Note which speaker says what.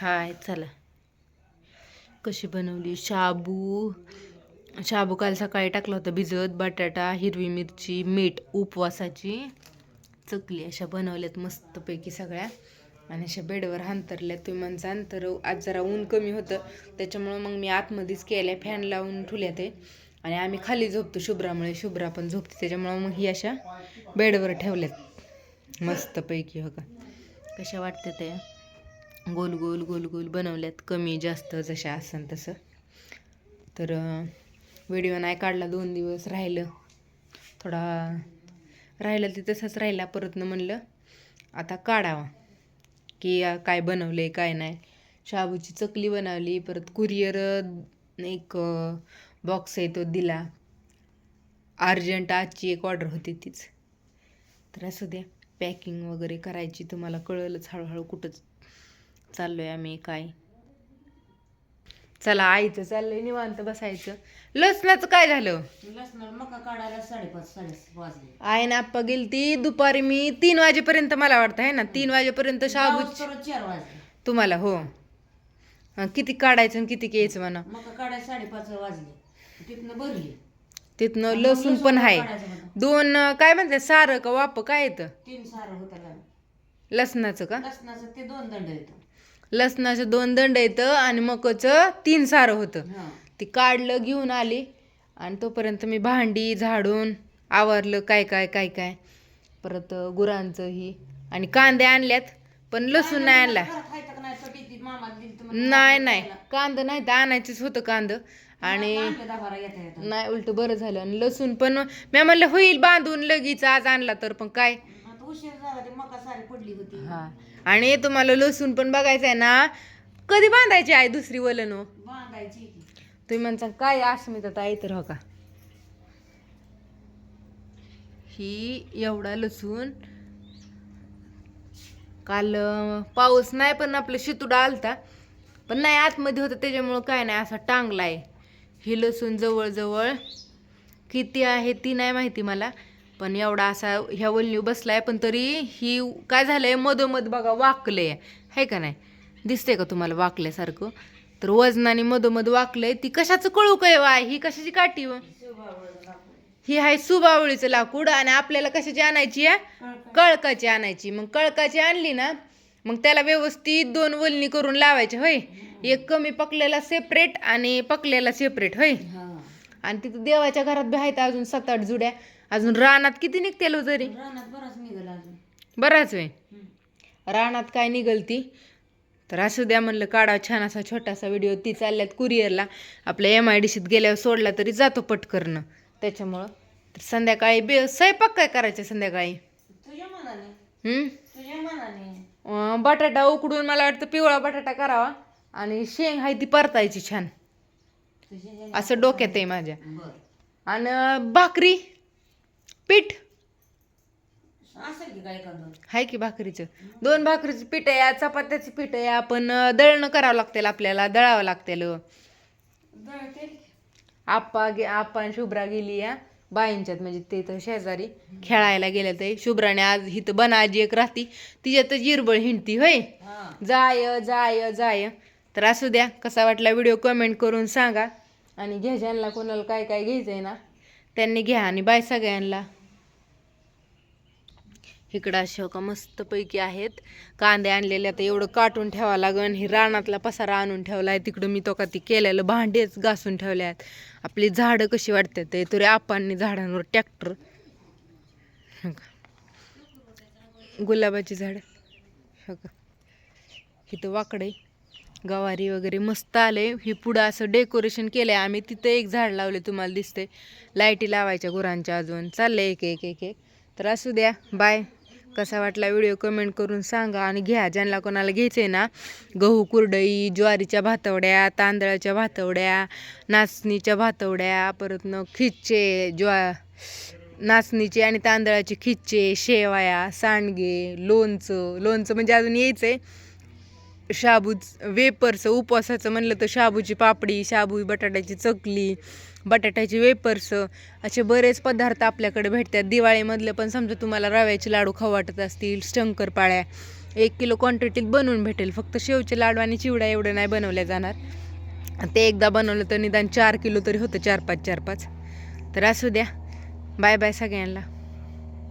Speaker 1: हाय चला. कशी बनवली? शाबू. शाबू काल सकाळी टाकला होता भिजत बटाटा हिरवी मिरची मीठ उपवासाची. चकली अशा बनवल्यात मस्तपैकी सगळ्या. आणि अशा बेडवर हांतरल्यात. तुम्ही म्हणसान तर आज जरा ऊन कमी होतं. त्याच्यामुळं मग मी आतमध्येच केल्या फॅन लावून ठेवल्या ते. आणि आम्ही खाली झोपतो शुभ्रामुळे. शुभ्रा पण झोपते त्याच्यामुळं मग ही अशा बेडवर ठेवल्यात. मस्तपैकी हो का? कशा वाटते ते गोल गोल गोल गोल बनवल्यात. कमी जास्त जशा असन तसं. तर व्हिडिओ नाही काढला दोन दिवस राहिलं. थोडा राहिलं ते तसंच राहिला परत न म्हणलं आता काढावा. की काय बनवलं आहे काय नाही. शाबूची चकली बनवली परत कुरिअर एक बॉक्स आहे तो दिला. अर्जंट आजची एक ऑर्डर होती तीच. तर असू द्या पॅकिंग वगैरे करायची तुम्हाला कळलंच हळूहळू कुठंच. चाललो आहे आम्ही काय? चला आईचं चाललंय निवांत बसायचं. लसणाचं काय झालं?
Speaker 2: मका काढायला साडेपाच साडे वाजले.
Speaker 1: आई ना आप्पा गेली ती दुपारी मी तीन वाजेपर्यंत मला वाटतं आहे ना? तीन वाजेपर्यंत शाबू
Speaker 2: परत चार वाजले.
Speaker 1: तुम्हाला हो. हं, किती काढायचं आणि किती घ्यायचं म्हणा.
Speaker 2: मका काढायला साडेपाच वाजले. तिथनं भरली.
Speaker 1: तिथनं लसूण पण आहे. दोन अं, काय म्हणते सारं का वाप? काय येतं?
Speaker 2: तीन सारं होतं
Speaker 1: लसणाचं का?
Speaker 2: लसणाचं ते दोन दंड येतं.
Speaker 1: लसणाचं दोन दंड येतं आणि मकचं तीन सारं होतं.
Speaker 2: हा.
Speaker 1: ती काढलं घेऊन आली आणि तोपर्यंत मी भांडी झाडून आवरलं काय काय काय काय. परत गुरांचं ही आणि कांदे आणल्यात पण लसूण नाही आणला.
Speaker 2: घरात खायचं का नाही चटी ती मामा दिली तर म्हणलं
Speaker 1: नाही नाही. कांदा नाही तर आणायचंच होतं कांद. आणि
Speaker 2: आणलं दहा बारा येता येता.
Speaker 1: नाही उलट बरं झालं. आणि लसूण पण मी म्हणलं होईल बांधून लगेच आज आणला तर पण काय?
Speaker 2: उशीर झाला ते मका सारी पडली होती.
Speaker 1: हा. आणि तुम्हाला लसूण पण बघायचं आहे ना कधी बांधायची आहे दुसरी वलन? हो?
Speaker 2: बांधायची की.
Speaker 1: तुम्ही म्हणता काय अस्मिता ताई? तर हो का? ही एवढा लसूण. काल अं, पाऊस नाही पण आपलं शितुडा आलता. पण नाही आतमध्ये होतं त्याच्यामुळं काय नाही असा टांगलाय. ही लसूण जवळजवळ किती आहे ती नाही माहिती मला. पण एवढा असा ह्या वल्ली बसलाय पण तरी ही काय झालंय मधोमध बघा वाकलंय. आहे का नाही? दिसते का तुम्हाला वाकल्यासारखं? तर वजनाने मधोमध वाकलंय. ती कशाचं कळू काय वाय ही कशाची काठी व? ही आहे सुबावळीचं लाकूड आणि आपल्याला कशाची आणायची आहे? कळकाची. आणायची. मग कळकाची आणली ना मग त्याला व्यवस्थित दोन वलनी करून लावायचे होय? एक कमी पकलेला सेपरेट आणि पकलेला सेपरेट होय? आणि तिथं देवाच्या घरात बी आहेत अजून सात आठ जुड्या. अजून रानात किती निघतेल हो तरी
Speaker 2: रानात बराच निघाला अजून.
Speaker 1: बराच वेळ. रानात काय निघलती? तर असू द्या म्हणलं काढा छान असा छोटासा व्हिडिओ ती चालल्यात कुरिअरला आपल्या एम आय डी सीत गेल्यावर सोडला तरी जातो पटकरनं. त्याच्यामुळं. तर संध्याकाळी बे स्वयंपाक काय करायचं संध्याकाळी?
Speaker 2: तुझ्या मनाने.
Speaker 1: हम्म?
Speaker 2: तुझ्या मनाने.
Speaker 1: अं, बटाटा उकडून मला वाटतं पिवळा बटाटा करावा. आणि शेंग आहे ती परतायची छान.
Speaker 2: तुझ्या
Speaker 1: असं डोक्यात आहे माझ्या.
Speaker 2: बर.
Speaker 1: आणि भाकरी? पीठ.
Speaker 2: असेल की
Speaker 1: भाकरीचं. दोन भाकरीचं पीठ आहे चपात्याचं पीठ आहे. आपण दळणं करावं लागतील आपल्याला दळावं लागतील. आप्पा गे आप्पा आणि शुभ्रा गेली या बाईंच्यात म्हणजे ते तर शेजारी. खेळायला गेल्या ते. शुभ्राने आज हिथं बनाजी एक राहती. तिच्यातच जिरबळ हिंडती होय.
Speaker 2: हा.
Speaker 1: जाय जाय जाय. तर असू द्या कसा वाटला व्हिडिओ कमेंट करून सांगा. आणि घ्या ज्यांना कोणाला काय काय घ्यायचं आहे ना त्यांनी घ्या आणि बाय सगळ्यांना. इकडं अशा हो का मस्तपैकी आहेत. कांदे आणलेले आता एवढं काटून ठेवावं लागन. हे रानातला पसारा आणून ठेवला आहे तिकडं मी तो का ती केलेलं भांडेच घासून ठेवले आहेत. आपली झाडं कशी वाटतात ते तरी आपांनी झाडांवर ट्रॅक्टर. हो गुलाबाची झाडं. हो का? इथं वाकडे गवारी वगैरे मस्त आले. ही पुढं असं डेकोरेशन केलं आहे आम्ही तिथं एक झाड लावले तुम्हाला दिसते लाईटी लावायच्या गुरांच्या अजून. चाललं एक एक एक एक. तर असू द्या. बाय. कसा वाटला व्हिडिओ कमेंट करून सांगा आणि घ्या. ज्यांना कोणाला घ्यायचे ना गहू कुरडई ज्वारीच्या भातवड्या तांदळाच्या भातवड्या नाचणीच्या भातवड्या परत न खिच्चे ज्वा नाचणीचे आणि तांदळाचे खिच्चे शेवाया सांडगे लोणचं लोणचं म्हणजे अजून यायचं आहे शाबू वेपरचं उपवासाचं म्हणलं तर शाबूची पापडी शाबू बटाट्याची चकली बटाट्याचे वेपर्स असे बरेच पदार्थ आपल्याकडे भेटतात. दिवाळीमधले पण समजा तुम्हाला रव्याचे लाडू खाऊ वाटत असतील शंकरपाळ्या एक किलो क्वांटिटीत बनवून भेटेल. फक्त शेवचे लाडू आणि चिवडा एवढं नाही बनवल्या जाणार. ते एकदा बनवलं तर निदान चार किलो तरी होतं चार पाच चार पाच. तर असू द्या. बाय बाय सगळ्यांना.